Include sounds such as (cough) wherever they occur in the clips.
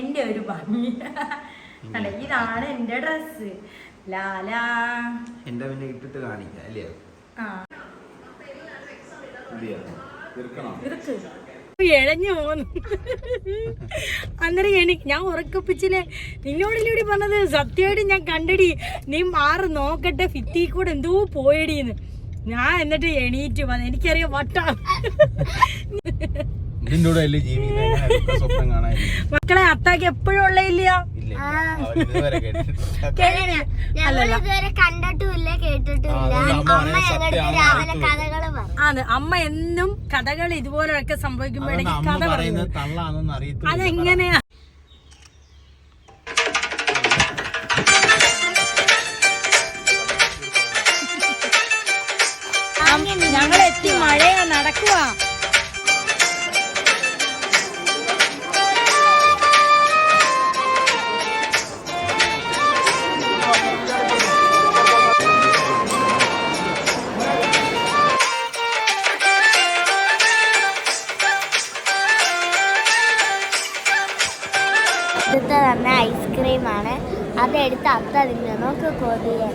എന്റെ ഒരു ഭംഗി. അല്ല ഇതാണ് എന്റെ ഡ്രസ് ലാലാ എന്റെ പിന്നെ ഇട്ടിട്ട് കാണിക്കാം അല്ലേ? ആ. എഴഞ്ഞു പോന്നു. അന്നേരം എനിക്ക് ഞാൻ ഉറക്കപ്പിച്ചില്ലേ? നിന്നോടിലൂടെ പറഞ്ഞത് സത്യമായിട്ട് ഞാൻ കണ്ടടി നീ മാറി നോക്കട്ടെ ഫിത്തി കൂടെ എന്തോ പോയടിന്ന്. ഞാൻ എന്നിട്ട് എണീറ്റ് വന്നു എനിക്കറിയാം വട്ടാ. മക്കളെ അത്താക്ക് എപ്പോഴും ഉള്ള ഇല്ല? ആണ്. അമ്മ എന്നും കഥകൾ ഇതുപോലെയൊക്കെ സംഭവിക്കുമ്പോഴേക്കും കഥ പറയുന്നത് അതെങ്ങനെയാ? മഴയാ നടക്കുവാ അടുത്ത തന്നെ ഐസ്ക്രീമാണ് അതെടുത്ത് അത്ത തിന്നു. നോക്ക് കൊതിയെ.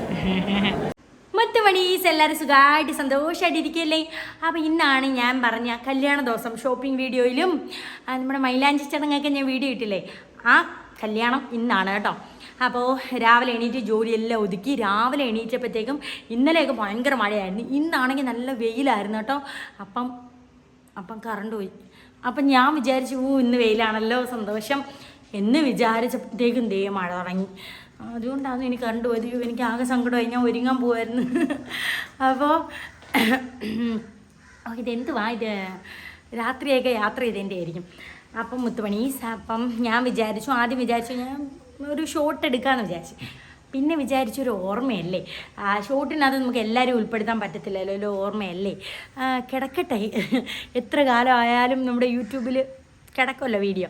മറ്റു മണീസ് എല്ലാവരും സുഖമായിട്ട് സന്തോഷമായിട്ട് ഇരിക്കുകയല്ലേ അപ്പോൾ ഇന്നാണ് ഞാൻ പറഞ്ഞ കല്യാണ ദിവസം ഷോപ്പിംഗ് വീഡിയോയിലും നമ്മുടെ മൈലാഞ്ചി ചടങ്ങൊക്കെ ഞാൻ വീഡിയോ ഇട്ടില്ലേ? ആ കല്യാണം ഇന്നാണ് കേട്ടോ. അപ്പോൾ രാവിലെ എണീറ്റ് ജോലിയെല്ലാം ഒതുക്കി രാവിലെ എണീറ്റപ്പോഴത്തേക്കും ഇന്നലെയൊക്കെ ഭയങ്കര മഴയായിരുന്നു. ഇന്നാണെങ്കിൽ നല്ല വെയിലായിരുന്നു കേട്ടോ. അപ്പം അപ്പം കറണ്ട് പോയി. അപ്പം ഞാൻ വിചാരിച്ചു "ഊ, ഇന്ന് വെയിലാണല്ലോ സന്തോഷം. എന്ന് വിചാരിച്ചപ്പോഴത്തേക്കും ദേ മഴ തുടങ്ങി. അതുകൊണ്ടാണ് എനിക്ക് കറണ്ട് പോയത്. എനിക്ക് ആകെ സങ്കടമായി. ഞാൻ ഒരുങ്ങാൻ പോകുമായിരുന്നു അപ്പോൾ ഓ ഇതെന്തുവാ? ഇത് രാത്രിയൊക്കെ യാത്ര ചെയ്തതിന്റെ ആയിരിക്കും അപ്പം മുത്തുമണി അപ്പം ഞാൻ വിചാരിച്ചു ആദ്യം വിചാരിച്ചു ഞാൻ ഒരു ഷോട്ട് എടുക്കാമെന്ന് വിചാരിച്ചു. പിന്നെ വിചാരിച്ചൊരു ഓർമ്മയല്ലേ? ആ ഷോട്ടിനകത്ത് നമുക്ക് എല്ലാവരും ഉൾപ്പെടുത്താൻ പറ്റത്തില്ലല്ലോ ഒരു ഓർമ്മയല്ലേ? കിടക്കട്ടെ. എത്ര കാലമായാലും നമ്മുടെ യൂട്യൂബിൽ കിടക്കുമല്ലോ വീഡിയോ.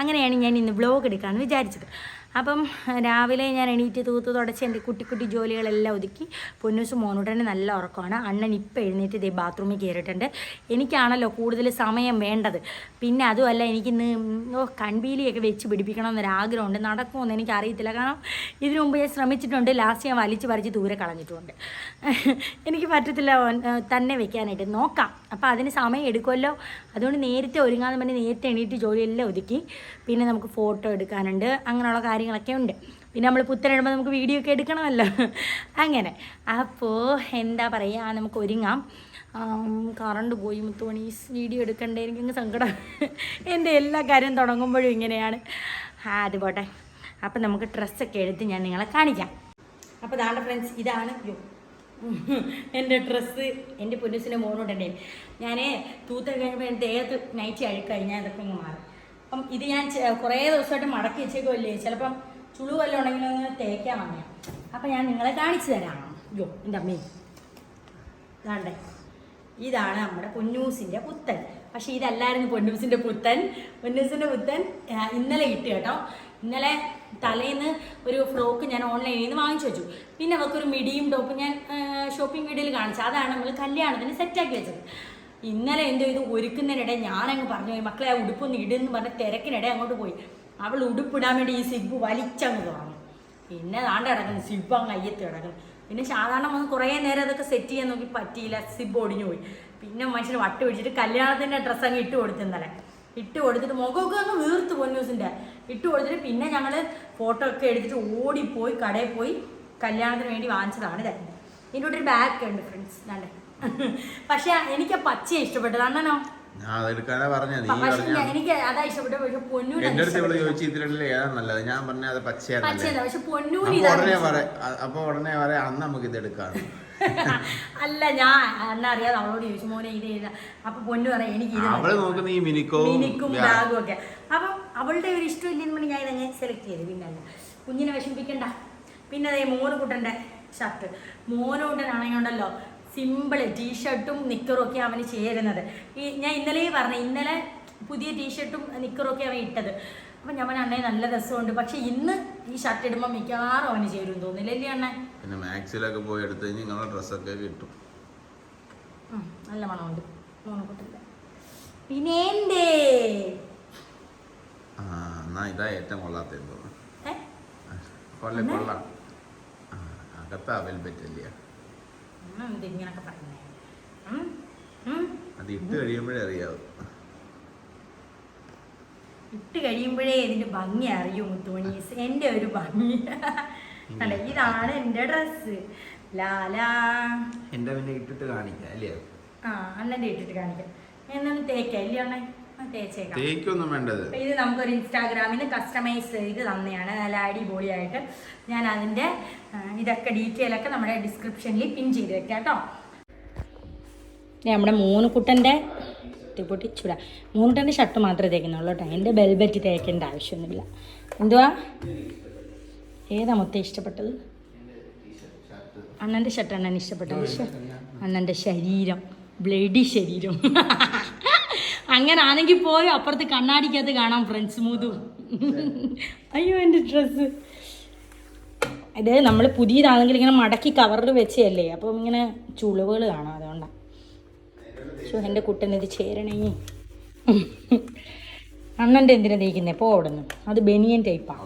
അങ്ങനെയാണ് ഞാൻ ഇന്ന് ബ്ലോഗ് എടുക്കാമെന്ന് വിചാരിച്ചത്. അപ്പം രാവിലെ ഞാൻ എണീറ്റ് തൂത്ത് തുടച്ച് എന്റെ കുട്ടി കുട്ടി ജോലികളെല്ലാം ഒതുക്കി പൊന്നൂസ് മോനൂട്ടന് നല്ല ഉറക്കമാണ്. അണ്ണൻ ഇപ്പം എഴുന്നേറ്റ് ഇതേ ബാത്റൂമിൽ കയറിയിട്ടുണ്ട്. എനിക്കാണല്ലോ കൂടുതൽ സമയം വേണ്ടത്. പിന്നെ അതുമല്ല എനിക്കിന്ന് ഓ കൺവീലിയൊക്കെ വെച്ച് പിടിപ്പിക്കണം എന്നൊരാഗ്രഹമുണ്ട് നടക്കുമെന്ന് എനിക്ക് അറിയത്തില്ല കാരണം ഇതിനു മുമ്പ് ഞാൻ ശ്രമിച്ചിട്ടുണ്ട്. ലാസ്റ്റ് ഞാൻ വലിച്ച് പറിച്ച് ദൂരെ കളഞ്ഞിട്ടുമുണ്ട് എനിക്ക് പറ്റത്തില്ല തന്നെ വെക്കാനായിട്ട്. നോക്കാം. അപ്പോൾ അതിന് സമയം എടുക്കുമല്ലോ. അതുകൊണ്ട് നേരത്തെ ഒരുങ്ങാതെ തന്നെ നേരത്തെ എണീറ്റ് ജോലിയെല്ലാം ഒതുക്കി. പിന്നെ നമുക്ക് ഫോട്ടോ എടുക്കാനുണ്ട്. അങ്ങനെയുള്ള കാര്യങ്ങളൊക്കെ ഉണ്ട്. പിന്നെ നമ്മൾ പുത്തനിടുമ്പോൾ നമുക്ക് വീഡിയോ ഒക്കെ എടുക്കണമല്ലോ. അങ്ങനെ. അപ്പോൾ എന്താ പറയുക നമുക്ക് ഒരുങ്ങാം. കറണ്ട് പോയി മുത്തോണി വീഡിയോ എടുക്കണ്ടേ? എനിക്കങ്ങ് സങ്കടം. എന്റെ എല്ലാ കാര്യം തുടങ്ങുമ്പോഴും ഇങ്ങനെയാണ്. ആ അത് പോട്ടെ. അപ്പം നമുക്ക് ഡ്രസ്സൊക്കെ എടുത്ത് ഞാൻ നിങ്ങളെ കാണിക്കാം. അപ്പോൾ ദാണ്ട ഫ്രണ്ട്സ് ഇതാണ്. എന്റെ ഡ്രസ്സ് എന്റെ പൊന്നുസിന്റെ മോനോട്ടെ ഞാൻ തൂത്ത കഴിയുമ്പോൾ എന്റെ ദേഹത്ത് നൈറ്റ് അഴുക്കായി. ഞാൻ ഇതൊക്കെ ഇങ്ങ് മാറും. അപ്പം ഇത് ഞാൻ കുറേ ദിവസമായിട്ട് മടക്കി വെച്ചേക്കുമല്ലേ ചിലപ്പം ചുളു വല്ലതും ഉണ്ടെങ്കിൽ ഒന്ന് തേക്കാൻ വന്നേ. അപ്പം ഞാൻ നിങ്ങളെ കാണിച്ചു തരാം. യോ എന്റെ അമ്മേ. ഇതാണ്ടേ. ഇതാണ് നമ്മുടെ പൊന്നൂസിന്റെ പുത്തൻ. പക്ഷേ ഇതല്ലായിരുന്നു പൊന്നൂസിന്റെ പുത്തൻ. പൊന്നൂസിന്റെ പുത്തൻ ഇന്നലെ കിട്ടി കേട്ടോ. ഇന്നലെ തലേന്ന് ഒരു ഫ്രോക്ക് ഞാൻ ഓൺലൈനിൽ നിന്ന് വാങ്ങിച്ചു വെച്ചു. പിന്നെ അവൾക്കൊരു മിഡിയും ടോപ്പും ഞാൻ ഷോപ്പിംഗ് വീഡിയോയിൽ കാണിച്ചു. അതാണ് നമ്മൾ കല്യാണത്തിന് സെറ്റാക്കി വെച്ചത്. ഇന്നലെ എന്തോ ഇത് ഒരുക്കുന്നതിനിടെ ഞാനങ്ങ് പറഞ്ഞു പോയി മക്കളെ ആ ഉടുപ്പൊന്ന് ഇടുന്ന് പറഞ്ഞ തിരക്കിനിടെ അങ്ങോട്ട് പോയി. അവൾ ഉടുപ്പിടാൻ വേണ്ടി ഈ സിബ് വലിച്ചങ്ങ് തുറന്നു പിന്നെ താണ്ട് കിടക്കുന്നു സിബ് അങ്ങ് അയ്യത്ത് കിടക്കുന്നു. പിന്നെ സാധാരണ വന്ന് കുറേ നേരം അതൊക്കെ സെറ്റ് ചെയ്യാൻ നോക്കി പറ്റിയില്ല സിബ് ഒടിഞ്ഞു പോയി. പിന്നെ മനുഷ്യന് വട്ട് പിടിച്ചിട്ട് കല്യാണത്തിന്റെ ഡ്രസ്സ് അങ്ങ് ഇട്ട് കൊടുത്തു ഇട്ട് കൊടുത്തിട്ട് മുഖമൊക്കെ അങ്ങ് വീർത്ത് പൊന്നൂസിന്റെ ഇട്ട് കൊടുത്തിട്ട് പിന്നെ ഞങ്ങൾ ഫോട്ടോ ഒക്കെ എടുത്തിട്ട് ഓടിപ്പോയി കടയിൽ പോയി കല്യാണത്തിന് വേണ്ടി വാങ്ങിച്ചതാണ് ഇത്. ഇതിന്റെ ഒരു ബാഗ് ഉണ്ട് ഫ്രണ്ട്സ് നല്ല പക്ഷെ എനിക്ക് പച്ച പച്ചയെ ഇഷ്ടപ്പെട്ടത്. അണ്ണനോ? എനിക്ക് അതാ പക്ഷെ എന്റെ അടുത്ത് ഏതാ നല്ലത്? ഞാൻ പറഞ്ഞ അത് പച്ചയാണ് പക്ഷെ അപ്പൊ ഉടനെ ഇഷ്ടം. പറയാം അപ്പൊ ഉടനെ പറയാം അന്ന് നമുക്ക് ഇത് എടുക്കാം അല്ല ഞാൻ അന്ന അറിയാതെ അവളോട് ചോദിച്ചു മോനെ ഇത് ചെയ്ത അപ്പൊ പൊന്നു പറയാം എനിക്ക് അവൾ നോക്കുന്ന ഈ മിനിക്കോ മിനിക്കും ബാഗും ഒക്കെ. അപ്പൊ അവളുടെ ഒരു ഇഷ്ടമില്ലെന്ന് പറഞ്ഞ് ഞാൻ ഇതങ്ങനെ സെലക്ട് ചെയ്തു. പിന്നെ അല്ല കുഞ്ഞിനെ വിഷമിപ്പിക്കണ്ട. പിന്നെ അതേ മോന് കുട്ടന്റെ ഷർട്ട് മോനൂട്ടനാണെങ്കിൽ ഉണ്ടല്ലോ സിമ്പിൾ ടീഷർട്ടും നിക്കറും ഒക്കെ അവന് ചേരുന്നത്. ഈ ഞാൻ ഇന്നലെ പറഞ്ഞു ഇന്നലെ പുതിയ ടീഷർട്ടും നിക്കറും ഒക്കെ അവൻ ഇട്ടത്. അപ്പം ഞാൻ അണ്ണേ നല്ല രസമുണ്ട്. പക്ഷെ ഇന്ന് ഈ ഷർട്ട് ഇടുമ്പോൾ മിക്കവാറും അവന് ചേരും തോന്നില്ലല്ലേ അണ്ണേ? പിന്നെ മാക്സിലൊക്കെ പോയി എടുത്തു കഴിഞ്ഞാൽ നിങ്ങളുടെ ഡ്രസ്സൊക്കെ കിട്ടും. ഉം, നല്ല മണമുണ്ട്. മോനക്കുട്ടില്ല പിന്നെ എന്തേ? എന്നാ ഇതാ ഏറ്റവും കൊള്ളാത്ത? കൊള്ളാം അകത്താ വെൽബെറ്റ് അല്ലേ? ഉം, ഇത് ഇങ്ങനൊക്കെ ഉം. അത് ഇട്ട് കഴിയുമ്പോഴേ അറിയാവൂ. ഇട്ട് കഴിയുമ്പോഴേ ഇതിന്റെ ഭംഗി അറിയൂ മുത്തുമണി എന്റെ ഒരു ഭംഗി. അല്ല ഇതാണ് എന്റെ ഡ്രസ്സ്. ലാലാ എന്റെ പിന്നെ ഇട്ടിട്ട് കാണിക്കാം അല്ലേ? ആ അണ്ണന്റെ ഇട്ടിട്ട് കാണിക്കാം. എന്നാലും തേക്കാം അല്ലേ അണ്ണേ? തേക്കൊന്നും വേണ്ടത്. ഇത് നമുക്കൊരു ഇൻസ്റ്റാഗ്രാമിൽ കസ്റ്റമൈസ് ചെയ്ത് തന്നെയാണ്. നല്ല അടിപൊളിയായിട്ട് ഞാൻ അതിന്റെ ഇതൊക്കെ ഡീറ്റെയിൽ ഒക്കെ നമ്മുടെ ഡിസ്ക്രിപ്ഷനിൽ പിൻ ചെയ്ത് വെക്കാം കേട്ടോ. നമ്മുടെ മൂന്ന് കുട്ടന്റെ പൊട്ടി ചൂടാ മൂന്നുട്ടന്റെ ഷർട്ട് മാത്രമേ തേക്കുന്നുള്ളൂ കേട്ടോ. എന്റെ ബെൽബറ്റ് തേക്കേണ്ട ആവശ്യമൊന്നുമില്ല. എന്തുവാ? ഏതാ മൊത്തം ഇഷ്ടപ്പെട്ടത്? അണ്ണന്റെ ഷർട്ട് അണ്ണൻ ഇഷ്ടപ്പെട്ടത്. അണ്ണന്റെ ശരീരം. ബ്ലഡി ശരീരം. (laughs) അങ്ങനെ ആണെങ്കിൽ പോലും അപ്പുറത്ത് കണ്ണാടിക്കകത്ത് കാണാം ഫ്രണ്ട്സ് മൂതു. അയ്യോ എന്റെ ഡ്രസ്സ് ഇത് നമ്മൾ പുതിയതാണെങ്കിൽ ഇങ്ങനെ മടക്കി കവറിൽ വെച്ചല്ലേ അപ്പം ഇങ്ങനെ ചുളിവുകൾ കാണാം അതുകൊണ്ടാണ് പക്ഷേ എന്റെ കുട്ടന് ഇത് ചേരണേ. അണ്ണന്റെ എന്തിനാ തേക്കുന്നേ പോ അവിടെ നിന്ന് അത് ബനിയൻ ടൈപ്പാണ്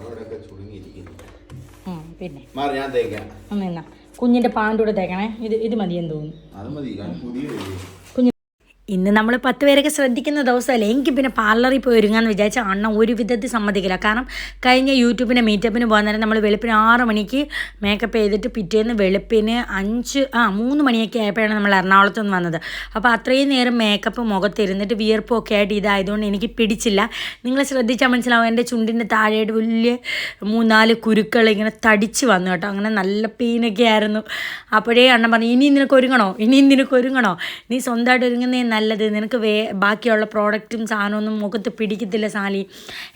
പിന്നെ. നിന്നാ. കുഞ്ഞിന്റെ പാന്റൂടെ തേക്കണേ. ഇത് ഇത് മതിയെന്ന് തോന്നുന്നു അത് മതി കാരണം പുതിയ കുഞ്ഞ് ഇന്ന് നമ്മൾ പത്ത് പേരൊക്കെ ശ്രദ്ധിക്കുന്ന ദിവസമല്ലേ? എനിക്ക് പിന്നെ പാർലറിൽ പോയി ഒരുങ്ങാന്ന് വിചാരിച്ച അണ്ണ ഒരു വിധത്തിൽ സമ്മതിക്കില്ല. കാരണം കഴിഞ്ഞ യൂട്യൂബിന്റെ മീറ്റപ്പിന് പോകാൻ നേരം നമ്മൾ വെളുപ്പിന് ആറ് മണിക്ക് മേക്കപ്പ് ചെയ്തിട്ട് പിറ്റേന്ന് വെളുപ്പിന് അഞ്ച് ആ മൂന്ന് മണിയൊക്കെ ആയപ്പോഴാണ് നമ്മൾ എറണാകുളത്ത് നിന്ന് വന്നത്. അപ്പോൾ അത്രയും നേരം മേക്കപ്പ് മുഖത്തിരുന്നിട്ട് വിയർപ്പും ഒക്കെ ആയിട്ട് ഇതായതുകൊണ്ട് എനിക്ക് പിടിച്ചില്ല. നിങ്ങൾ ശ്രദ്ധിച്ചാൽ മനസ്സിലാവും എന്റെ ചുണ്ടിന്റെ താഴെയായിട്ട് വലിയ മൂന്നാൽ കുരുക്കൾ ഇങ്ങനെ തടിച്ച് വന്നു കേട്ടോ. അങ്ങനെ നല്ല പെയിനൊക്കെ ആയിരുന്നു. അപ്പോഴേ അണ്ണൻ പറഞ്ഞു ഇനി നിനക്ക് ഒരുങ്ങണോ? ഇനിയും നിനക്ക് ഒരുങ്ങണോ? നീ സ്വന്തമായിട്ട് ഒരുങ്ങുന്നേ നല്ലത്. നിനക്ക് വേ ബാക്കിയുള്ള പ്രോഡക്റ്റും സാധനമൊന്നും മുഖത്ത് പിടിക്കത്തില്ല സാലി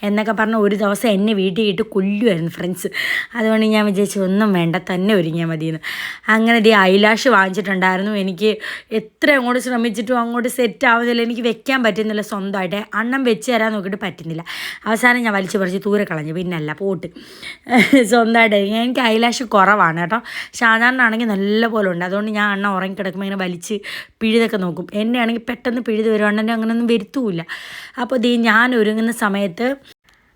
എന്നൊക്കെ പറഞ്ഞ് ഒരു ദിവസം എന്നെ വീട്ടിൽ ഇട്ട് കൊല്ലുമായിരുന്നു ഫ്രണ്ട്സ് അതുകൊണ്ട് ഞാൻ വിചാരിച്ചു ഒന്നും വേണ്ട തന്നെ ഒരുങ്ങിയാൽ മതിയെന്ന്. അങ്ങനെ ദേ ഐലാഷ് വാങ്ങിച്ചിട്ടുണ്ടായിരുന്നു. എനിക്ക് എത്ര അങ്ങോട്ട് ശ്രമിച്ചിട്ടും അങ്ങോട്ട് സെറ്റ് ആവുന്നില്ല. എനിക്ക് വെക്കാൻ പറ്റുന്നില്ല സ്വന്തമായിട്ട്. അണ്ണം വെച്ച് തരാൻ നോക്കിയിട്ട് പറ്റുന്നില്ല. അവസാനം ഞാൻ വലിച്ചു പറിച്ച് ദൂരെ കളഞ്ഞു. പിന്നല്ല പോട്ട്. സ്വന്തമായിട്ട്. എനിക്ക് ഐലാഷ് കുറവാണ് കേട്ടോ. സാധാരണ ആണെങ്കിൽ നല്ല പോലെ ഉണ്ട്. അതുകൊണ്ട് ഞാൻ അണ്ണ ഉറങ്ങി കിടക്കുമ്പോൾ ഇങ്ങനെ വലിച്ച് പിഴുതൊക്കെ നോക്കും. എന്നെ ആണെങ്കിൽ പെട്ടെന്ന് പിഴുത് അണ്ണന്റെ അങ്ങനെയൊന്നും വരുത്തുമില്ല അപ്പോൾ ദേ ഞാൻ ഒരുങ്ങുന്ന സമയത്ത്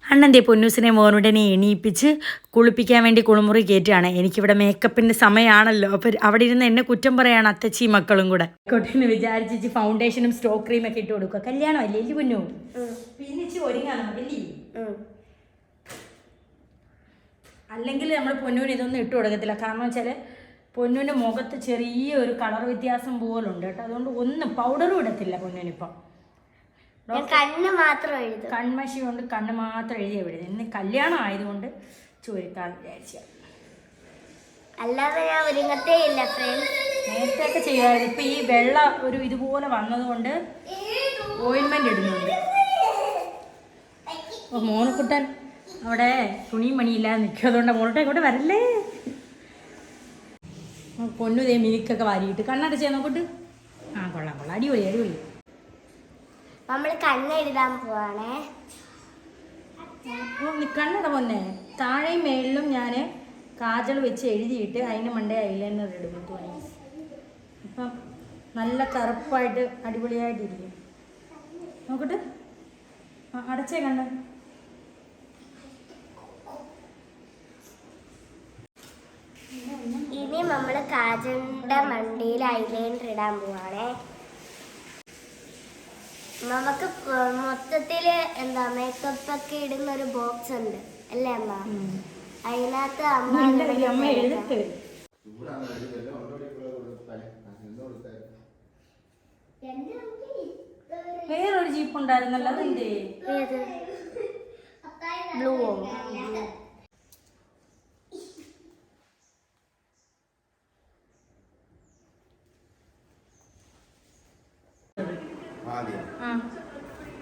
അണ്ണന്റെ പൊന്നൂസിനെ മോനുടനെ എണീപ്പിച്ച് കുളിപ്പിക്കാൻ വേണ്ടി കുളിമുറി കയറ്റുകയാണ്. എനിക്കിവിടെ മേക്കപ്പിന്റെ സമയമാണല്ലോ അപ്പോൾ അവിടെ ഇരുന്ന് എന്നെ കുറ്റം പറയാണ് അത്തച്ചി മക്കളും കൂടെ. കൊട്ടിന് വിചാരിച്ചിച്ച് ഫൗണ്ടേഷനും സ്റ്റോക്ക് ക്രീം ഒക്കെ ഇട്ട് കൊടുക്കുക കല്യാണം അല്ലേ എല്ലി പൊന്നു? പിന്നിച്ച് ഒരുങ്ങാണോ അല്ലെങ്കിൽ നമ്മൾ പൊന്നൂന് ഇതൊന്നും ഇട്ട് കൊടുക്കത്തില്ല. കാരണം വെച്ചാൽ പൊന്നൂന്റെ മുഖത്ത് ചെറിയ ഒരു കളർ വ്യത്യാസം പോലുണ്ട് കേട്ടോ. അതുകൊണ്ട് ഒന്നും പൗഡറും ഇടത്തില്ല പൊന്നുവിനിപ്പം കണ്ണ് മാത്രം എഴുതും. കൺമഷി കൊണ്ട് കണ്ണ് മാത്രം എഴുതി എഴുതി ഇന്ന് കല്യാണം ആയതുകൊണ്ട് ചുരുക്കാന്ന് വിചാരിച്ച. അല്ലാതെ ഞാൻ ഒരുങ്ങത്തേ ഇല്ല ചെയ്യുമായിരുന്നു ഇപ്പൊ ഈ വെള്ള ഒരു ഇതുപോലെ വന്നതുകൊണ്ട് ഓയിൻമെന്റ് ഇടുന്നുണ്ട്. മോനക്കുട്ടൻ അവിടെ തുണിയും മണിയില്ലാതെ നിൽക്കും അതുകൊണ്ട് ഇങ്ങോട്ട് വരല്ലേ? ആ, പൊന്നു മിനിക്കൊക്കെ വാരിയിട്ട്. കണ്ണടച്ചേ നോക്കട്ട്. ആ കൊള്ളാം കൊള്ളാം. അടിപൊളി അടിപൊളി. നമ്മൾ കണ്ണെഴുതാൻ പോവാണേ. കണ്ണട പൊന്നെ. താഴെയും മേളിലും ഞാൻ കാജൽ വെച്ച് എഴുതിയിട്ട് അതിന് മണ്ടേ ഐലൈനർ തോന്നി അപ്പം നല്ല കറുപ്പായിട്ട് അടിപൊളിയായിട്ടിരിക്കും. നോക്കട്ട്. അടച്ചേ കണ്ണ ഇനി നമ്മൾ കാജലിന്റെ മണ്ടിയിൽ ഐലൈനർ ഇടാൻ പോവാണേ. നമുക്ക് മൊത്തത്തിൽ എന്താ മേക്കപ്പ് ഒക്കെ ഇടുന്ന ഒരു ബോക്സ് ഉണ്ട്. അല്ലേ അമ്മ? അതിനകത്ത് അമ്മ വേറൊരു ജീപ്പ് ഉണ്ടായിരുന്നല്ലോ അതെന്തേ ഏത് ബ്ലൂവോ ആദ്യം ആ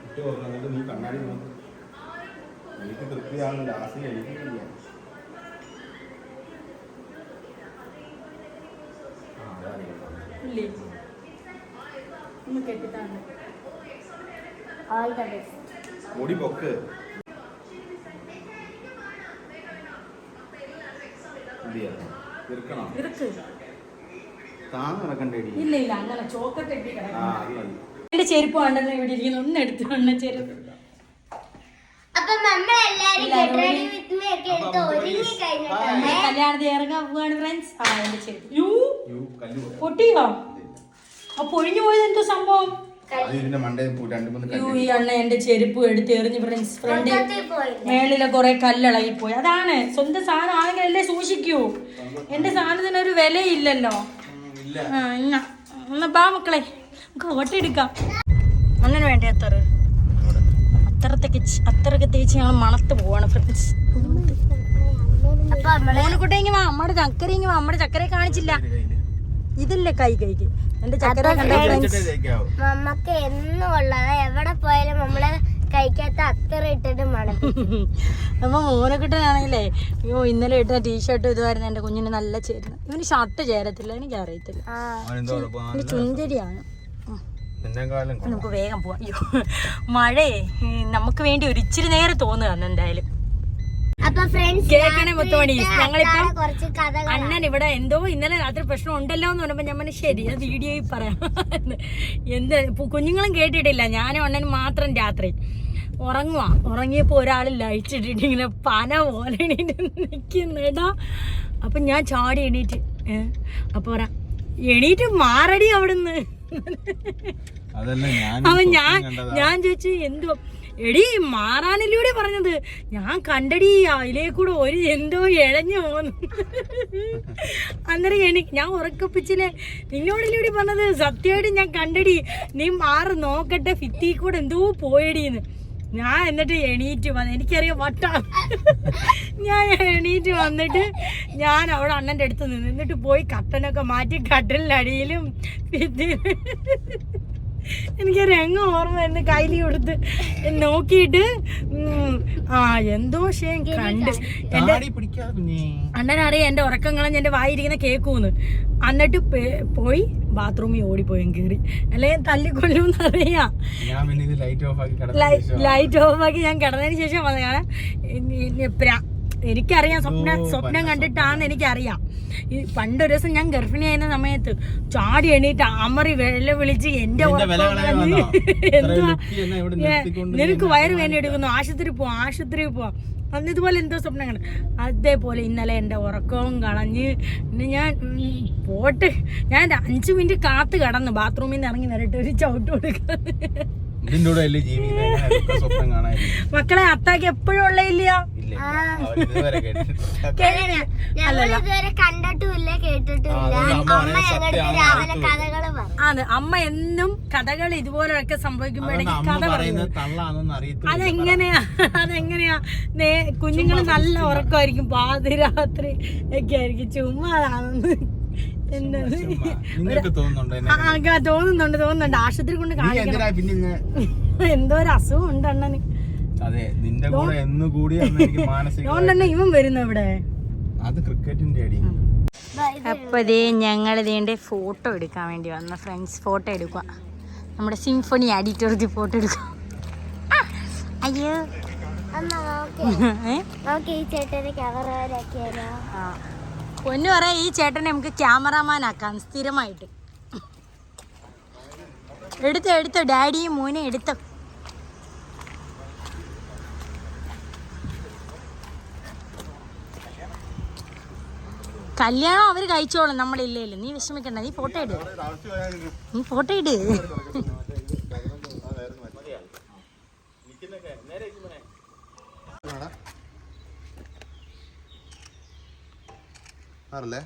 ഇട്ട് കൊടുക്കുന്നത് നീ കണ്ണാടി നോക്ക് തൃപ്തിയാണ് ലാസ്റ്റ് ബെസ്റ്റ് മുടി പൊക്ക്. താന്ന് നടക്കണ്ടേടി ഇല്ല ഇല്ല അങ്ങനെ ചെരുപ്പ് വേണ്ടെന്ന് ഇവിടെ ഇരിക്കുന്നു. ഒന്ന് എടുത്തു ചെരുപ്പ് അപ്പൊ നമ്മളെല്ലാരും നമ്മൾ കല്യാണത്തിന് ഇറങ്ങാൻ പോവാണ് ഫ്രണ്ട്സ് ആ എന്റെ ചെരുപ്പ് യൂ. യു കല്ല് പോയോ? പൊട്ടിയോ? ആ പൊഴിഞ്ഞു പോയത് എന്തോ സംഭവം? അത് ഇതിന്റെ മണ്ടയിൽ പോയി രണ്ട് മൂന്ന് യൂ ഈ അണ്ണ എന്റെ ചെരുപ്പ് എടുത്ത് എറിഞ്ഞ് ഫ്രണ്ട്സ് ഫ്രണ്ട് പോയി. മേളിലെ കുറെ കല്ലളകി പോയി അതാണ് സ്വന്തം സാധനം ആണെങ്കിൽ അല്ലേ സൂക്ഷിക്കൂ. എന്റെ സാധനത്തിന് ഒരു വിലയില്ലല്ലോ. ഇല്ല. ആ, ഇന്ന. എന്നാ ബാ മക്കളെ. നമുക്ക് ഫോട്ടോ എടുക്കാം. അങ്ങനെ വേണ്ടേ അത്തറ് അത്തറത്തൊക്കെ ച്- അത്തറൊക്കെ തേച്ച് ഞങ്ങൾ മണത്ത് പോവാണ് ഫ്രണ്ട്സ് മോനക്കുട്ടെങ്കി വാ അമ്മയുടെ ചക്കരയെങ്കി വാ അമ്മയുടെ ചക്കരയെ കാണിച്ചില്ല. ഇതില്ലേ കൈ കൈക്ക്? എന്റെ ചക്കര. നമ്മക്ക് എന്നും ഉള്ളത് എവിടെ പോയാലും നമ്മൾ കഴിക്കാത്ത അത്ര ഇട്ടിട്ട് മണം (laughs) അപ്പൊ മോനക്കുട്ടനാണെങ്കിലേ അയ്യോ ഇന്നലെ ഇട്ട ടീഷർട്ട് ഇതുമായിരുന്നു എന്റെ കുഞ്ഞിന് നല്ല ചേരുന്നത്. ഇവന് ഷർട്ട് ചേരത്തില്ല എനിക്ക് അറിയത്തില്ല. ചുഞ്ചരിയാണ് നമുക്ക് വേഗം പോവാം. അയ്യോ മഴയെ നമുക്ക് വേണ്ടി ഒരു ഇച്ചിരി നേരം തോന്നുകയാണ് എന്തായാലും. കേൾക്കണേ മുത്തുമണി ഞങ്ങളിപ്പം കുറച്ച് കഥകൾ അണ്ണൻ ഇവിടെ എന്തോ ഇന്നലെ രാത്രി പ്രശ്നം ഉണ്ടല്ലോ എന്ന് പറഞ്ഞപ്പോ ഞാൻ പറഞ്ഞു ശരി അത് വീഡിയോയിൽ പറയാം. (laughs) എന്ത് കുഞ്ഞുങ്ങളും കേട്ടിട്ടില്ല. ഞാനും അണ്ണനും മാത്രം രാത്രി. ഉറങ്ങുക ഉറങ്ങിയപ്പോൾ ഒരാൾ ലൈറ്റിട്ടിട്ട് ഇങ്ങനെ പന പോലെ എണീറ്റ് അപ്പൊ അപ്പം ഞാൻ ചാടി എണീറ്റ് അപ്പോൾ പറ എണീറ്റ് മാറടി അവിടുന്ന്. അപ്പൊ ഞാൻ ഞാൻ ഞാൻ ചോദിച്ചു എന്തോ എടി മാറാനിലൂടെ പറഞ്ഞത്? ഞാൻ കണ്ടടി അതിലേ കൂടെ ഒരു എന്തോ ഇഴഞ്ഞു പോന്നു. അന്നേരം എനിക്ക് ഞാൻ ഉറക്കപ്പിച്ചില്ലേ? നിന്നോടിലൂടെ പറഞ്ഞത്? സത്യമായിട്ട് ഞാൻ കണ്ടടി നീ മാറി നോക്കട്ടെ ഫിത്തി കൂടെ എന്തോ പോയടിന്ന്. ഞാൻ എന്നിട്ട് എണീറ്റ് വന്ന് എനിക്കറിയാം വട്ട. ഞാൻ എണീറ്റ് വന്നിട്ട് ഞാൻ അവിടെ അണ്ണന്റെ അടുത്ത് നിന്ന് എന്നിട്ട് പോയി കട്ടനൊക്കെ മാറ്റി കട്ടലിനടിയിലും ഭിത്തിയിലും. എനിക്ക് രംഗം ഓർമ്മ എന്ന് കയ്യിൽ കൊടുത്ത് നോക്കിയിട്ട് ആ എന്തോ ശേ കണ്ട് എന്റെ അണ്ണനറിയാം എന്റെ ഉറക്കങ്ങളും എന്റെ വായിരിക്കുന്ന കേക്കൂന്ന് എന്നിട്ട് പോയി ബാത്റൂമിൽ ഓടിപ്പോയും കയറി. അല്ലെങ്കിൽ തല്ലിക്കൊല്ലുമെന്ന് അറിയാം. ലൈറ്റ് ഓഫ് ആക്കി ഞാൻ കിടന്നതിന് ശേഷം വന്നത് എനിക്കറിയാം സ്വപ്ന സ്വപ്നം കണ്ടിട്ടാണെന്ന് എനിക്കറിയാം. ഈ പണ്ടൊരു ദിവസം ഞാൻ ഗർഭിണിയായിരുന്ന സമയത്ത് ചാടി എണീറ്റ് അമറി വെള്ളം വിളിച്ച് എന്റെ (laughs) എന്തുവാ? നിനക്ക് വയറ് വേദന എടുക്കുന്നു. ആശുപത്രി പോവാം ആശുപത്രി പോവാം അന്ന് ഇതുപോലെ എന്തോ സ്വപ്നം കണ്ടു അതേപോലെ ഇന്നലെ എന്റെ ഉറക്കവും കളഞ്ഞ് പിന്നെ ഞാൻ പോട്ട്. ഞാൻ അഞ്ച് മിനിറ്റ് കാത്ത് കടന്നു ബാത്റൂമിൽ നിന്ന് ഇറങ്ങി നേരിട്ട് ഒരു ചവിട്ട് കൊടുക്കാൻ. ഇതിന്റെ കൂടെ അല്ലേ ജീവിക്കുന്നത് സ്വപ്നം കാണാനില്ല മക്കളെ അത്താക്ക് എപ്പോഴും ഉള്ള ഇല്ലയോ? ഇല്ല അവർ ഇതുവരെ കേട്ടിട്ടില്ല. ഇതുവരെ കണ്ടിട്ടുമില്ല കേട്ടിട്ടുമില്ല ആ, അമ്മ അമ്മ പറയാൻ ഞങ്ങൾക്ക് സത്യമാണ് രാവിലെ കഥകൾ പറഞ്ഞു ആണ്. അമ്മ എന്നും കഥകൾ ഇതുപോലൊക്കെ സംഭവിക്കുമ്പോഴേക്കും അമ്മ കഥ പറയുന്നത് പറയുന്നത് തള്ളാണെന്ന് അറിയത്തില്ല അതെങ്ങനെയാ? അതെങ്ങനെയാ? നേ കുഞ്ഞുങ്ങൾ നല്ല ഉറക്കമായിരിക്കും. പാതിരാത്രി ഒക്കെ ആയിരിക്കും. ചുമ്മാതാണെന്ന് ചുമ്മാ. തോന്നുന്നുണ്ടോ തോന്നുന്നുണ്ട് തോന്നുന്നുണ്ട്. ആശുപത്രി കൊണ്ട് കാണിക്കണം. പിന്നെ ഇങ്ങ് എന്തോ ഒരു അസുഖം ഉണ്ട് അണ്ണന്. അതെ നിന്റെ കൂടെ എന്ന് കൂടി എനിക്ക് (laughs) മാനസിക ഇവൻ വരുന്നു ഇവിടെ. അത് ക്രിക്കറ്റിന്റെ അടി. അപ്പോൾ ഇതേ ഞങ്ങൾ ഇതേണ്ട ഫോട്ടോ എടുക്കാൻ വേണ്ടി വന്ന ഫ്രണ്ട്സ് ഫോട്ടോ എടുക്കുക നമ്മുടെ സിംഫണി ഓഡിറ്റോറിയത്തിൽ ഫോട്ടോ എടുക്കുക അയ്യോ. ഏ? ചേട്ടന് ക്യാമറ ആ. പൊന്നു പറയാം ഈ ചേട്ടനെ നമുക്ക് ക്യാമറാമാൻ ആക്കാം സ്ഥിരമായിട്ട്. എടുത്ത് എടുത്ത് ഡാഡിയും മോനെ എടുത്ത്. കല്യാണം അവർ കഴിച്ചോളും നമ്മളില്ലേലും നീ വിഷമിക്കണ്ട നീ ഫോട്ടോ ഇട്. നീ ഫോട്ടോ ഇട്. ആണല്ലേ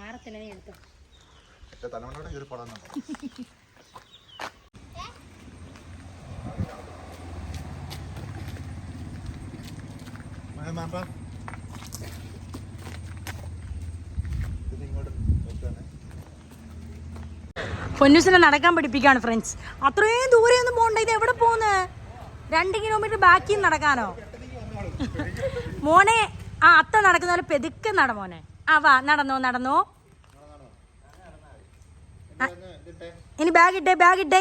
മാറത്തില്ല നീ എടുത്തോ. തലമുറയുടെ കയറി പടം പൊന്നൂസിനെ നടക്കാൻ പഠിപ്പിക്കാണ് ഫ്രണ്ട്സ് അത്രയും ദൂരെ ഒന്നും പോകണ്ട ഇത് എവിടെ പോന്ന്? രണ്ട് കിലോമീറ്റർ ബാക്കിൽ നടക്കാനോ? മോനെ ആ അത്ത നടക്കുന്ന പോലെ പെതുക്കെ നട മോനെ. ആ വാ നടന്നോ നടന്നോ. ഇനി ബാഗ് ഇട്ടേ ബാഗ് ഇട്ടേ.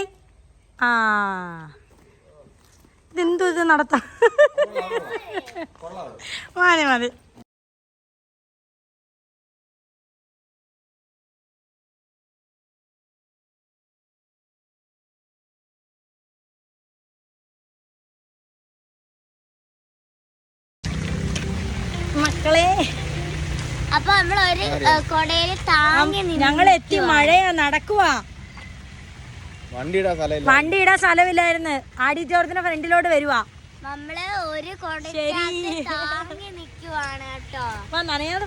ആ. ഇതെന്തോ ഇത് നടത്താം? മതി മതി മക്കളെ അപ്പൊ നമ്മൾ ഒരു കൊടയിൽ താങ്ങി ഞങ്ങൾ എത്തി മഴയാ നടക്കുവാ. വണ്ടി ഇടാൻ സ്ഥലമില്ലായിരുന്നു. ആഡിറ്റോറിയത്തിന്റെ ഫ്രണ്ടിലോട്ട് വരുവാ. നമ്മൾ ഒരു ശരി. താങ്ങി നിക്കുവാണ് കേട്ടോ. വാ നനയാതെ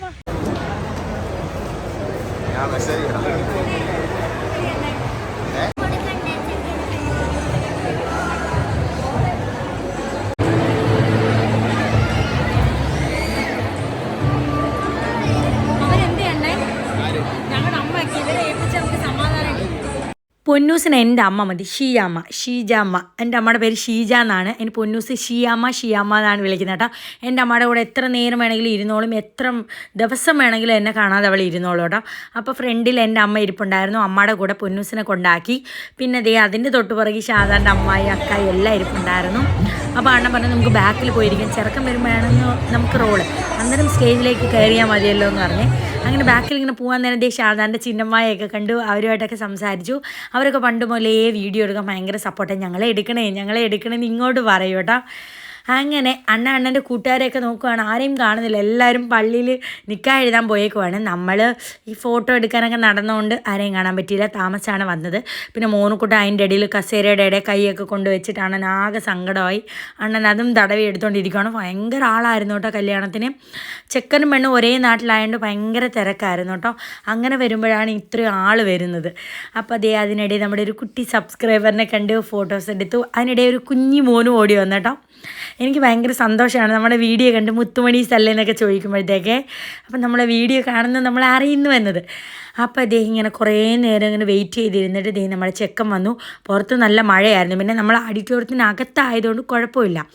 പൊന്നൂസിന് എന്റെ അമ്മ മതി. ഷീയാമ്മ. ഷീജാമ്മ. എന്റെ അമ്മയുടെ പേര് ഷീജ എന്നാണ്. എന്റെ പൊന്നൂസ് ഷിയാമ്മ ഷിയാമ്മ എന്നാണ് വിളിക്കുന്നത് കേട്ടോ. എന്റെ അമ്മയുടെ കൂടെ എത്ര നേരം വേണമെങ്കിലും ഇരുന്നോളും. എത്ര ദിവസം വേണമെങ്കിലും എന്നെ കാണാതെ അവൾ ഇരുന്നോളൂ കേട്ടോ. അപ്പോൾ ഫ്രണ്ടിൽ എന്റെ അമ്മ ഇരിപ്പുണ്ടായിരുന്നു. അമ്മയുടെ കൂടെ പൊന്നൂസിനെ കൊണ്ടാക്കി. പിന്നെ ദേ അതിന്റെ തൊട്ട് പുറകെ ഷാദാന്റെ അമ്മായി അക്കായി എല്ലാം ഇരിപ്പുണ്ടായിരുന്നു. അപ്പോൾ അണ്ണൻ പറഞ്ഞു നമുക്ക് ബാക്കിൽ പോയിരിക്കാം. ചെറുക്കം വരുമ്പോഴാണെന്ന് നമുക്ക് റോൾ അന്നേരം സ്റ്റേജിലേക്ക് കയറിയാൽ മതിയല്ലോ എന്ന് പറഞ്ഞ്. അങ്ങനെ ബാക്കിൽ ഇങ്ങനെ പോകാൻ നേരം ദേ ഷാദാന്റെ ചിന്നമ്മയൊക്കെ കണ്ടു അവരുമായിട്ടൊക്കെ സംസാരിച്ചു. അവരൊക്കെ പണ്ട് മുതലേ വീഡിയോ എടുക്കാൻ ഭയങ്കര സപ്പോർട്ടാണ് ഞങ്ങളെ എടുക്കണേ ഞങ്ങളെ എടുക്കണേന്ന് ഇങ്ങോട്ട് പറയൂ കേട്ടോ. അങ്ങനെ അണ്ണ അണ്ണന്റെ കൂട്ടുകാരെയൊക്കെ നോക്കുവാണ്. ആരെയും കാണുന്നില്ല. എല്ലാവരും പള്ളിയിൽ നിൽക്കാൻ എഴുതാൻ പോയേക്കുവാണ്. നമ്മൾ ഈ ഫോട്ടോ എടുക്കാനൊക്കെ നടന്നുകൊണ്ട് ആരെയും കാണാൻ പറ്റിയില്ല. താമസിച്ചാണ് വന്നത്. പിന്നെ മോനുക്കുട്ട അതിന്റെ ഇടയിൽ കസേരയുടെ ഇടയിൽ കൈയൊക്കെ കൊണ്ട് വെച്ചിട്ടാണ് ആകെ സങ്കടമായി. അണ്ണൻ അതും തടവി എടുത്തുകൊണ്ടിരിക്കുകയാണ് ഭയങ്കര ആളായിരുന്നു കേട്ടോ കല്യാണത്തിന്. ചെക്കനും പെണ്ണും ഒരേ നാട്ടിലായതുകൊണ്ട് ഭയങ്കര തിരക്കായിരുന്നു കേട്ടോ. അങ്ങനെ വരുമ്പോഴാണ് ഇത്രയും ആൾ വരുന്നത്. അപ്പോൾ അതേ അതിനിടയിൽ നമ്മുടെ ഒരു കുട്ടി സബ്സ്ക്രൈബറിനെ കണ്ട് ഫോട്ടോസ് എടുത്തു. അതിനിടെ ഒരു കുഞ്ഞി മോനും ഓടി വന്നു കേട്ടോ. എനിക്ക് ഭയങ്കര സന്തോഷമാണ്. നമ്മുടെ വീഡിയോ കണ്ട് മുത്തുമണി അല്ലേ എന്നൊക്കെ ചോദിക്കുമ്പോഴത്തേക്ക് അപ്പം നമ്മളെ വീഡിയോ കാണുന്നത് നമ്മൾ അറിയുന്നു എന്നത്. അപ്പോൾ അദ്ദേഹം ഇങ്ങനെ കുറേ നേരം ഇങ്ങനെ വെയിറ്റ് ചെയ്തിരുന്നിട്ട് ദേ നമ്മുടെ ചെക്കൻ വന്നു. പുറത്ത് നല്ല മഴയായിരുന്നു. പിന്നെ നമ്മൾ ഓഡിറ്റോറിയത്തിനകത്തായതുകൊണ്ട് കുഴപ്പമില്ല.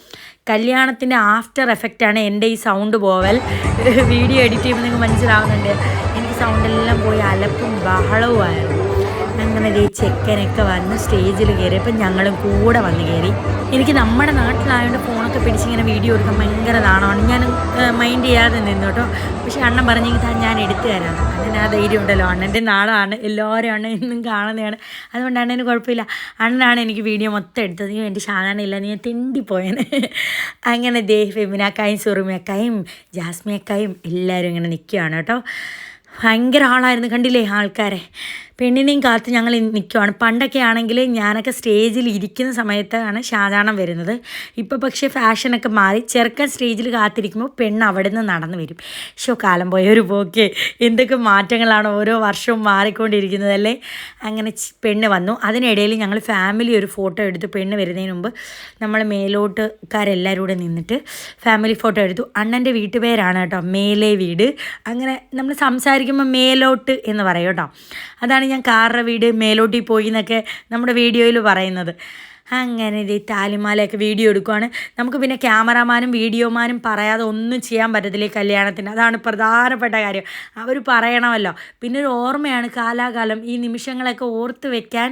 കല്യാണത്തിന്റെ ആഫ്റ്റർ എഫക്റ്റാണ് എന്റെ ഈ സൗണ്ട് പോവൽ. (laughs) വീഡിയോ എഡിറ്റ് ചെയ്യുമ്പോൾ നിങ്ങൾക്ക് മനസ്സിലാവുന്നുണ്ട്. എനിക്ക് സൗണ്ടെല്ലാം പോയി അലപ്പും ബഹളവുമായിരുന്നു. അങ്ങനെ ഈ ചെക്കനൊക്കെ വന്ന് സ്റ്റേജിൽ കയറിയപ്പോൾ ഞങ്ങളും കൂടെ വന്ന് കയറി. എനിക്ക് നമ്മുടെ നാട്ടിലായതുകൊണ്ട് ഫോണൊക്കെ പിടിച്ചിങ്ങനെ വീഡിയോ എടുക്കാൻ ഭയങ്കര നാണമാണ്. ഞാൻ മൈൻഡ് ചെയ്യാതെ നിന്നു കേട്ടോ. പക്ഷേ അണ്ണൻ പറഞ്ഞെങ്കിൽ ഞാൻ എടുത്തു തരാം. അണ്ണൻ ആ ധൈര്യം ഉണ്ടല്ലോ. അണ്ണന്റെ നാടാണ്. എല്ലാവരും അണ്ണൻ എന്നും കാണുന്നതാണ്. അതുകൊണ്ട് അണ്ണന് കുഴപ്പമില്ല. അണ്ണനാണ് എനിക്ക് വീഡിയോ മൊത്തം എടുത്തത്. നീ എന്റെ ഇല്ല നീ തെണ്ടിപ്പോയെന്ന് അങ്ങനെ ദേ ഫെമിനാക്കായും സുറുമിയക്കായും ജാസ്മിയക്കായും എല്ലാവരും ഇങ്ങനെ നിൽക്കുകയാണ് കേട്ടോ. ഭയങ്കര ആളായിരുന്നു കണ്ടില്ലേ ആൾക്കാരെ. പെണ്ണിനെയും കാത്ത് ഞങ്ങൾ നിൽക്കുവാണ് പണ്ടൊക്കെ ആണെങ്കിൽ ഞാനൊക്കെ സ്റ്റേജിൽ ഇരിക്കുന്ന സമയത്താണ് സാധാരണം വരുന്നത്. ഇപ്പോൾ പക്ഷേ ഫാഷനൊക്കെ മാറി. ചെറുക്കൻ സ്റ്റേജിൽ കാത്തിരിക്കുമ്പോൾ പെണ്ണ് അവിടെ നിന്ന് നടന്നു വരും. ഷോ കാലം പോയ ഒരു പോക്കെ. എന്തൊക്കെ മാറ്റങ്ങളാണ് ഓരോ വർഷവും മാറിക്കൊണ്ടിരിക്കുന്നതല്ലേ അങ്ങനെ പെണ്ണ് വന്നു. അതിനിടയിൽ ഞങ്ങൾ ഫാമിലി ഒരു ഫോട്ടോ എടുത്തു പെണ്ണ് വരുന്നതിന് മുമ്പ് നമ്മൾ മേലോട്ടുകാരെല്ലാവരും കൂടെ നിന്നിട്ട് ഫാമിലി ഫോട്ടോ എടുത്തു. അണ്ണന്റെ വീട്ടുപേരാണ് കേട്ടോ. മേലെ വീട്. അങ്ങനെ നമ്മൾ സംസാരിക്കുമ്പോൾ മേലോട്ട് എന്ന് പറയും കേട്ടോ. അതാണ് ഞാൻ കാറിന്റെ വീട് മേലോട്ടി പോയി എന്നൊക്കെ നമ്മുടെ വീഡിയോയിൽ പറയുന്നത്. അങ്ങനെ ഇത് താലിമാലയൊക്കെ വീഡിയോ എടുക്കുവാണ്. നമുക്ക് പിന്നെ ക്യാമറാമാനും വീഡിയോമാനും പറയാതെ ഒന്നും ചെയ്യാൻ പറ്റത്തില്ല ഈ കല്യാണത്തിന്. അതാണ് പ്രധാനപ്പെട്ട കാര്യം. അവർ പറയണമല്ലോ. പിന്നെ ഒരു ഓർമ്മയാണ് കാലാകാലം. ഈ നിമിഷങ്ങളൊക്കെ ഓർത്ത് വെക്കാൻ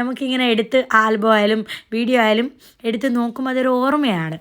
നമുക്കിങ്ങനെ എടുത്ത് ആൽബം ആയാലും വീഡിയോ ആയാലും എടുത്ത് നോക്കുമ്പോൾ അതൊരു ഓർമ്മയാണ്.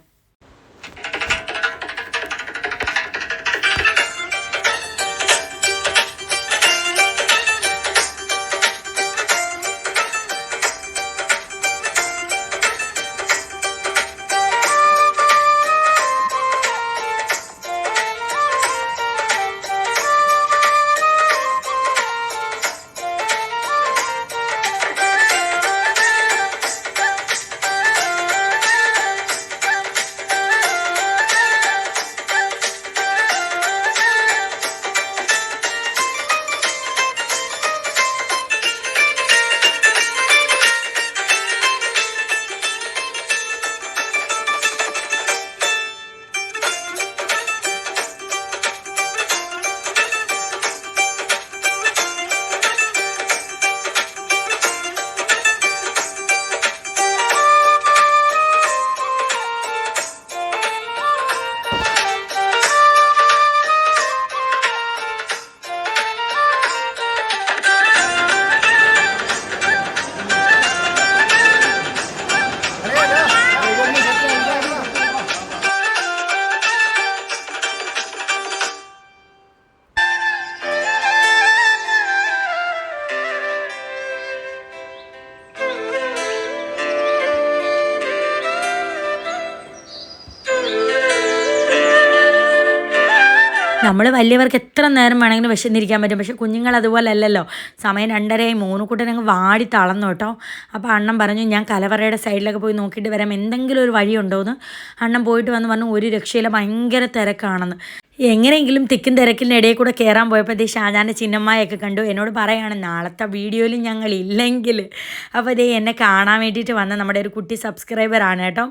നമ്മൾ വലിയവർക്ക് എത്ര നേരം വേണമെങ്കിലും വിശന്നിരിക്കാൻ പറ്റും. പക്ഷെ കുഞ്ഞുങ്ങൾ അതുപോലെ അല്ലല്ലോ സമയം രണ്ടരയായി. മൂന്ന് കൂട്ടനങ്ങ് വാടി തളർന്നു കേട്ടോ. അപ്പോൾ അണ്ണൻ പറഞ്ഞു ഞാൻ കലവറയുടെ സൈഡിലൊക്കെ പോയി നോക്കിയിട്ട് വരാം. എന്തെങ്കിലും ഒരു വഴിയുണ്ടോ എന്ന് അണ്ണൻ പോയിട്ട് വന്ന് പറഞ്ഞു ഒരു രക്ഷയില്ല. ഭയങ്കര തിരക്കാണെന്ന്. എങ്ങനെയെങ്കിലും തിക്കും തിരക്കിന്റെ ഇടയിൽ കൂടെ കയറാൻ പോയപ്പോൾ ദേ ഷാജാന്റെ ചിന്നമ്മയൊക്കെ കണ്ടു. എന്നോട് പറയാണ് നാളത്തെ വീഡിയോയിൽ ഞങ്ങൾ ഇല്ലെങ്കിൽ. അപ്പോൾ ദേ എന്നെ കാണാൻ വേണ്ടിയിട്ട് വന്ന നമ്മുടെ ഒരു കുട്ടി സബ്സ്ക്രൈബറാണ് കേട്ടോ.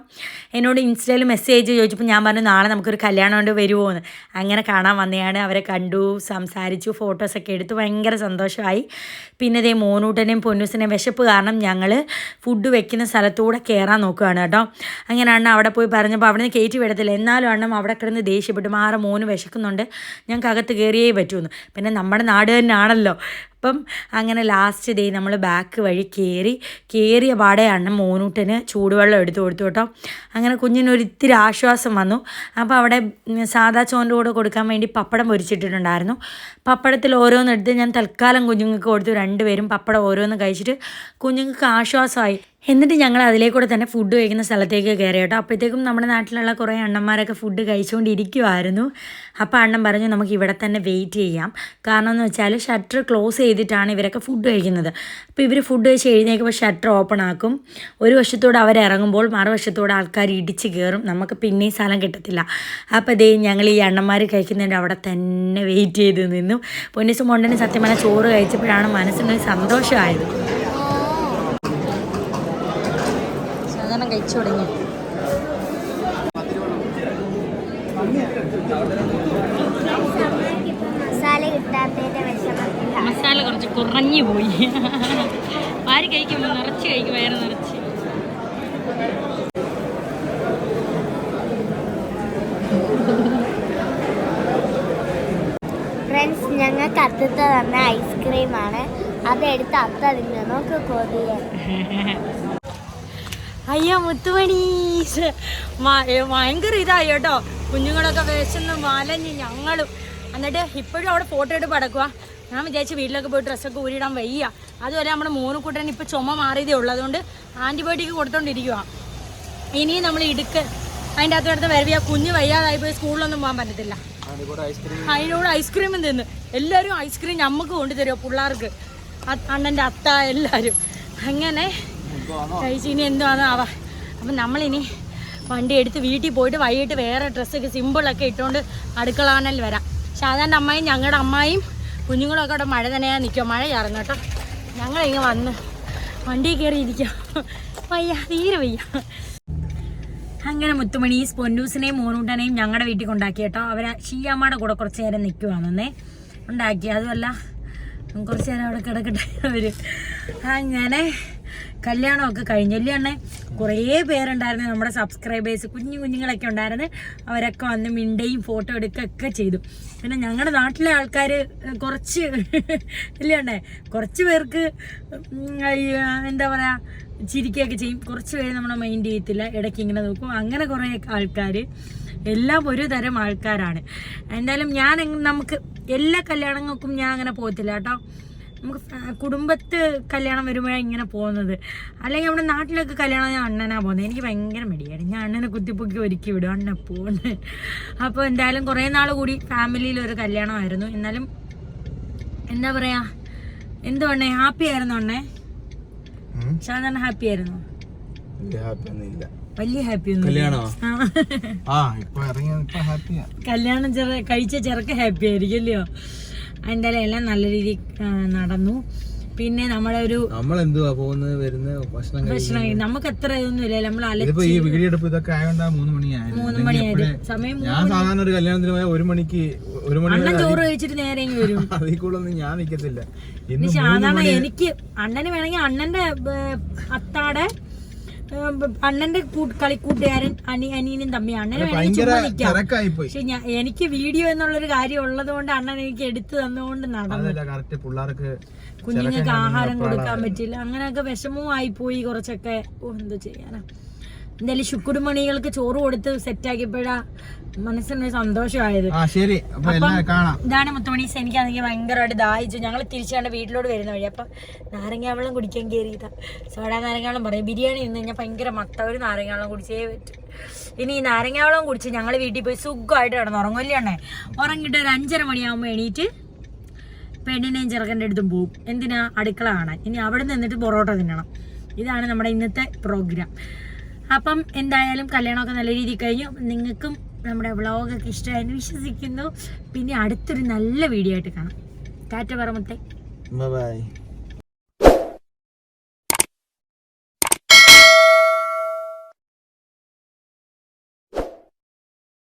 എന്നോട് ഇൻസ്റ്റയിൽ മെസ്സേജ് ചോദിച്ചപ്പോൾ ഞാൻ പറഞ്ഞു നാളെ നമുക്കൊരു കല്യാണം കൊണ്ട് വരുമോ എന്ന് അങ്ങനെ കാണാൻ വന്നതാണ് അവരെ കണ്ടു സംസാരിച്ചു ഫോട്ടോസൊക്കെ എടുത്തു. ഭയങ്കര സന്തോഷമായി. പിന്നെ ദേ മോനൂട്ടനെയും പൊന്നൂസിനെയും വിശപ്പ് കാരണം ഞങ്ങൾ ഫുഡ് വെക്കുന്ന സ്ഥലത്തൂടെ കയറാൻ നോക്കുകയാണ് കേട്ടോ. അങ്ങനെ അണ്ണ അവിടെ പോയി പറഞ്ഞപ്പോൾ അവിടെ നിന്ന് കയറ്റി വിടത്തില്ല. എന്നാലും അണ്ണം അവിടെ കിടന്ന് ദേഷ്യപ്പെട്ടു. മാറ മോന് വിശക്കുന്നുണ്ട്. ഞങ്ങൾക്ക് അകത്ത് കയറിയേ പറ്റുമെന്ന് പിന്നെ നമ്മുടെ നാട് തന്നെയാണല്ലോ. അപ്പം അങ്ങനെ ലാസ്റ്റ് ഡേ നമ്മൾ ബാക്ക് വഴി കയറി കയറിയ പാടെയാണ് മോനൂട്ടന് ചൂടുവെള്ളം എടുത്തു കൊടുത്തു കേട്ടോ. അങ്ങനെ കുഞ്ഞിനൊരു ഇത്തിരി ആശ്വാസം വന്നു. അപ്പോൾ അവിടെ സാധാ ചോറിന്റെ കൂടെ കൊടുക്കാൻ വേണ്ടി പപ്പടം പൊരിച്ചിട്ടിട്ടുണ്ടായിരുന്നു. പപ്പടത്തിൽ ഓരോന്നെടുത്ത് ഞാൻ തൽക്കാലം കുഞ്ഞുങ്ങൾക്ക് കൊടുത്തു. രണ്ടുപേരും പപ്പടം ഓരോന്ന് കഴിച്ചിട്ട് കുഞ്ഞുങ്ങൾക്ക് ആശ്വാസമായി. എന്നിട്ട് ഞങ്ങൾ അതിലേക്കൂടെ തന്നെ ഫുഡ് കഴിക്കുന്ന സ്ഥലത്തേക്ക് കയറി കേട്ടോ. അപ്പോഴത്തേക്കും നമ്മുടെ നാട്ടിലുള്ള കുറേ അണ്ണന്മാരൊക്കെ ഫുഡ് കഴിച്ചുകൊണ്ടിരിക്കുമായിരുന്നു അപ്പോൾ അണ്ണൻ പറഞ്ഞു നമുക്ക് ഇവിടെ തന്നെ വെയിറ്റ് ചെയ്യാം. കാരണം എന്ന് വെച്ചാൽ ഷട്ടർ ക്ലോസ് ചെയ്തിട്ടാണ് ഇവരൊക്കെ ഫുഡ് കഴിക്കുന്നത്. അപ്പോൾ ഇവർ ഫുഡ് കഴിച്ച് എഴുന്നേക്കുമ്പോൾ ഷട്ടർ ഓപ്പൺ ആക്കും. ഒരു വശത്തൂടെ അവരിറങ്ങുമ്പോൾ മറുവശത്തോടെ ആൾക്കാർ ഇടിച്ച് കയറും നമുക്ക് പിന്നെയും സ്ഥലം കിട്ടത്തില്ല. അപ്പോൾ ദേ ഞങ്ങൾ ഈ അണ്ണന്മാർ കഴിക്കുന്നതിന്റെ അവിടെ തന്നെ വെയിറ്റ് ചെയ്ത് നിന്നു. പൊന്നിസ് മൊണ്ടന് സത്യം ചോറ് കഴിച്ചപ്പോഴാണ് മനസ്സിനൊരു സന്തോഷമായത്. കഴിച്ചു തുടങ്ങി. മസാല കുറച്ച് കുറഞ്ഞു പോയി. വാരി കഴിക്കുമ്പോൾ നിറച്ച് കഴിക്കും വയറ് നിറച്ച്. ഫ്രണ്ട്സ് ഞങ്ങൾക്ക് അത്തത്ത തന്ന ഐസ്ക്രീമാണ് അതെടുത്ത് അത്ത തിന്നു. നോക്ക് കൊതിയ. അയ്യോ മുത്തുമണി. ഭയങ്കര ഇതായി കേട്ടോ. കുഞ്ഞുങ്ങളൊക്കെ വിശന്ന് മലഞ്ഞ് ഞങ്ങളും. എന്നിട്ട് ഇപ്പോഴും അവിടെ ഫോട്ടോ എടുപ്പ് അടക്കുക ഞാൻ വിചാരിച്ച് വീട്ടിലൊക്കെ പോയി ഡ്രസ്സൊക്കെ ഊരിടാൻ വയ്യ. അതുവരെ നമ്മുടെ മൂന്നുകൂട്ടൻ ഇപ്പോൾ ചുമ മാറിയതേ ഉള്ളൂ. അതുകൊണ്ട് ആന്റിബയോട്ടിക് കൊടുത്തോണ്ടിരിക്കുക ഇനിയും നമ്മൾ ഇടുക്ക്. അതിന്റെ അകത്ത് കിടന്ന് വരവിയ. കുഞ്ഞ് വയ്യാതായി പോയി സ്കൂളിലൊന്നും പോകാൻ പറ്റത്തില്ല. അതിനോട് ഐസ്ക്രീമും തിന്ന്. എല്ലാവരും ഐസ്ക്രീം ഞമ്മക്ക് കൊണ്ടുതരുമോ പിള്ളേർക്ക്? അണ്ണന്റെ അത്ത എല്ലാവരും അങ്ങനെ കഴിച്ച് ഇനി എന്തുവാന്ന് ആവാ. അപ്പം നമ്മളിനി വണ്ടി എടുത്ത് വീട്ടിൽ പോയിട്ട് വൈകിട്ട് വേറെ ഡ്രസ്സൊക്കെ സിമ്പിളൊക്കെ ഇട്ടുകൊണ്ട് അടുക്കളാണൽ വരാം. സാധാരണ അമ്മായും ഞങ്ങളുടെ അമ്മായും കുഞ്ഞുങ്ങളൊക്കെ അവിടെ മഴ തന്നെയാ നിൽക്കുക മഴ ചാറുന്നു കേട്ടോ. ഞങ്ങളിങ്ങനെ വന്ന് വണ്ടിയിൽ കയറി ഇരിക്കാം വയ്യ തീരെ വയ്യ. അങ്ങനെ മുത്തുമണി പൊന്നൂസിനെയും മോനൂട്ടനെയും ഞങ്ങളുടെ വീട്ടിൽ കൊണ്ടാക്കി കേട്ടോ. അവരെ ഷീയമ്മയുടെ കൂടെ കുറച്ച് നേരം നിൽക്കുവാണെന്നേ ഉണ്ടാക്കി. അതുമല്ല കുറച്ച് നേരം അവിടെ കിടക്കട്ടെ അവർ. അങ്ങനെ കല്യാണമൊക്കെ കഴിഞ്ഞല്ലേ അണ്ണേ? കുറേ പേരുണ്ടായിരുന്നു നമ്മുടെ സബ്സ്ക്രൈബേഴ്സ് കുഞ്ഞു കുഞ്ഞുങ്ങളൊക്കെ ഉണ്ടായിരുന്നു. അവരൊക്കെ വന്ന് മിണ്ടയും ഫോട്ടോ എടുക്കുകയൊക്കെ ചെയ്തു. പിന്നെ ഞങ്ങളുടെ നാട്ടിലെ ആൾക്കാർ കുറച്ച് (laughs) ഇല്ലേ അണ്ണേ? കുറച്ച് പേർക്ക് എന്താ പറയുക ചിരിക്കുകയൊക്കെ ചെയ്യും. കുറച്ച് പേര് നമ്മളെ മൈൻഡ് ചെയ്യത്തില്ല. ഇടയ്ക്ക് ഇങ്ങനെ നോക്കും. അങ്ങനെ കുറേ ആൾക്കാർ എല്ലാം ഒരു തരം ആൾക്കാരാണ്. എന്തായാലും ഞാൻ നമുക്ക് എല്ലാ കല്യാണങ്ങൾക്കും ഞാൻ അങ്ങനെ പോകത്തില്ല കേട്ടോ. നമുക്ക് കുടുംബത്ത് കല്യാണം വരുമ്പോഴാണ് ഇങ്ങനെ പോകുന്നത്. അല്ലെങ്കിൽ നമ്മുടെ നാട്ടിലൊക്കെ കല്യാണം ഞാൻ അണ്ണനാ പോകുന്നത്. എനിക്ക് ഭയങ്കര മടിയാണ്. ഞാൻ അണ്ണനെ കുത്തിപ്പൊക്കി ഒരുക്കി വിടും. അണ്ണ പോകുന്നത്. അപ്പോൾ എന്തായാലും കുറേ നാൾ കൂടി ഫാമിലിയിൽ ഒരു കല്യാണമായിരുന്നു. എന്നാലും എന്താ പറയാ? എന്തോ അണ്ണേ? ഹാപ്പി ആയിരുന്നു അണ്ണേ? സാധാരണ ഹാപ്പി ആയിരുന്നു? ഹാപ്പിയൊന്നുമില്ല വലിയ ഹാപ്പി കല്യാണോ? ആ. ഇപ്പൊ ഇറങ്ങിയ ഇപ്പൊ ഹാപ്പിയാ കല്യാണം ചെറു കഴിച്ച ചെറുക്ക് ഹാപ്പി ആയിരിക്കും അല്ലയോ എന്തായാലും എല്ലാം നല്ല രീതി നടന്നു. പിന്നെ നമ്മളെ ഒരു നമ്മൾ എന്തുവാ പോകുന്നത് വരുന്നത് ഭക്ഷണം ഭക്ഷണം നമുക്ക് എത്ര ഇതൊന്നും ഇല്ല. നമ്മൾ ഇതിപ്പോ ഈ വീടിയെടുപ്പ് ഇതൊക്കെ ആയതുകൊണ്ടാ മൂന്ന് മണിയായി മൂന്ന് മണിയായി സമയം ഞാൻ സാധാരണ ഒരു കല്യാണത്തിന് പോയാൽ ഒരു മണിക്ക് ഒരു മണി അണ്ണൻ ചോറ് കഴിച്ചിട്ട് നേരെ വരും. (laughs) അതിൽ കൂടുതലൊന്നും ഞാൻ നിക്കത്തില്ല. സാധാരണ എനിക്ക് അണ്ണന് വേണമെങ്കിൽ അണ്ണന്റെ അത്താടെ അണ്ണന്റെ കളിക്കൂട്ടുകാരൻ അനി അനിയനും തമ്മി അണ്ണനെ പക്ഷെ ഞാൻ എനിക്ക് വീഡിയോ എന്നുള്ളൊരു കാര്യം ഉള്ളത് കൊണ്ട് അണ്ണൻ എനിക്ക് എടുത്തു തന്നുകൊണ്ട് നടന്നു. കുഞ്ഞുങ്ങൾക്ക് ആഹാരം കൊടുക്കാൻ പറ്റില്ല. അങ്ങനെയൊക്കെ വിഷമവും ആയി പോയി കുറച്ചൊക്കെ. ഓ എന്തോ ചെയ്യാനാ. എന്തായാലും ശുക്കുടുമണികൾക്ക് ചോറ് കൊടുത്ത് സെറ്റാക്കിയപ്പോഴാ മനസ്സിന് സന്തോഷമായത്. ഇതാണ് മുത്തുമണീസ് എനിക്കാണെങ്കിൽ ഭയങ്കരമായിട്ട് ദാഹിച്ചു. ഞങ്ങൾ തിരിച്ചാണ്ട് വീട്ടിലോട്ട് വരുന്ന വഴി അപ്പം നാരങ്ങാവെള്ളം കുടിക്കാൻ കയറിയതാ. സോഡാ നാരങ്ങാവെള്ളം പറയും. ബിരിയാണി നിന്ന് കഴിഞ്ഞാൽ ഭയങ്കര മത്ത ഒരു നാരങ്ങാവെള്ളം കുടിച്ചേ പറ്റും. ഇനി ഈ നാരങ്ങാവെള്ളം കുടിച്ച് ഞങ്ങൾ വീട്ടിൽ പോയി സുഖമായിട്ട് കിടന്നു ഉറങ്ങില്ലേ അണ്ണേ? ഉറങ്ങിയിട്ട് ഒരു അഞ്ചര മണിയാകുമ്പോൾ എണീറ്റ് പെണ്ണിനെയും ചെറുക്കന്റെ അടുത്തും പോവും. എന്തിനാ? അടുക്കള കാണാൻ. ഇനി അവിടെ നിന്നിട്ട് പൊറോട്ട തിന്നണം. ഇതാണ് നമ്മുടെ ഇന്നത്തെ പ്രോഗ്രാം അപ്പം എന്തായാലും കല്യാണമൊക്കെ നല്ല രീതിയിൽ കഴിഞ്ഞു. നിങ്ങൾക്കും നമ്മുടെ വ്ളോഗൊക്കെ ഇഷ്ടമായെന്ന് വിശ്വസിക്കുന്നു. പിന്നെ അടുത്തൊരു നല്ല വീഡിയോ ആയിട്ട് കാണാം. ടാറ്റ പറമത്തെ ബൈ